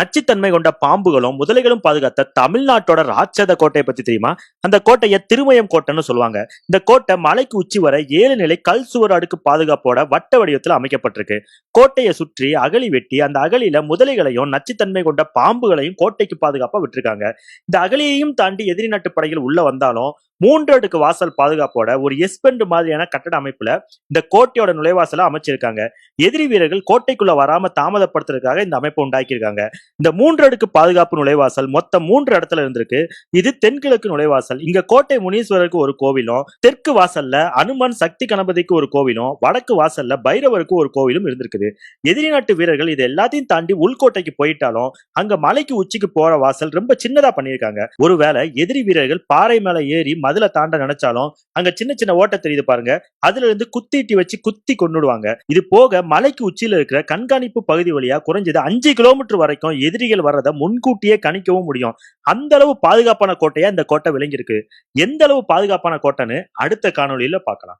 நச்சுத்தன்மை கொண்ட பாம்புகளும் முதலைகளும் பாதுகாத்த தமிழ்நாட்டோட ராட்சத கோட்டையை பத்தி தெரியுமா? அந்த கோட்டையை திருமயம் கோட்டைன்னு சொல்லுவாங்க. இந்த கோட்டை மலைக்கு உச்சி வர ஏழு நிலை கல் சுவர் அடுக்கு பாதுகாப்போட வட்ட வடிவத்தில் அமைக்கப்பட்டிருக்கு. கோட்டையை சுற்றி அகழி வெட்டி அந்த அகழியில முதலைகளையும் நச்சுத்தன்மை கொண்ட பாம்புகளையும் கோட்டைக்கு பாதுகாப்பா விட்டுருக்காங்க. இந்த அகழியையும் தாண்டி எதிரி நாட்டு படைகள் உள்ள வந்தாலும் மூன்று அடுக்கு வாசல் பாதுகாப்போட ஒரு எஸ்பெண்ட் மாதிரியான கட்டட அமைப்புல இந்த கோட்டையோட நுழைவாசல அமைச்சிருக்காங்க. எதிரி வீரர்கள் கோட்டைக்குள்ள வராம தாமதப்படுத்துறதுக்காக இந்த அமைப்பை உண்டாக்கியிருக்காங்க. இந்த மூன்று அடுக்கு பாதுகாப்பு நுழைவாசல் மொத்தம் மூன்று இடத்துல இருந்திருக்கு. இது தென்கிழக்கு நுழைவாசல். இங்க கோட்டை முனீஸ்வரருக்கு ஒரு கோவிலும் தெற்கு வாசல்ல அனுமன் சக்தி கணபதிக்கு ஒரு கோவிலும் வடக்கு வாசல்ல பைரவருக்கு ஒரு கோவிலும் இருந்திருக்குது. எதிரி நாட்டு வீரர்கள் இது எல்லாத்தையும் தாண்டி உள்கோட்டைக்கு போயிட்டாலும் அங்க மலைக்கு உச்சிக்கு போற வாசல் ரொம்ப சின்னதா பண்ணியிருக்காங்க. ஒருவேளை எதிரி வீரர்கள் பாறை மேல ஏறி மதுல தாண்ட நினைச்சாலும் அங்க சின்ன சின்ன ஓட்டை தெரியுது பாருங்க. அதுல இருந்து குத்திட்டி வச்சு குத்தி கொண்டுடுவாங்க இது போக மலைக்கு உச்சியில இருக்கிற கண்காணிப்பு பகுதி வழியா குறைஞ்சது அஞ்சு கிலோமீட்டர் வரைக்கும் எதிரிகள் வர்றதை முன்கூட்டியே கணிக்கவும் முடியும். அந்த அளவு பாதுகாப்பான கோட்டையா இந்த கோட்டை விளங்கியிருக்கு. எந்த அளவு பாதுகாப்பான கோட்டைன்னு அடுத்த காணொலியில பார்க்கலாம்.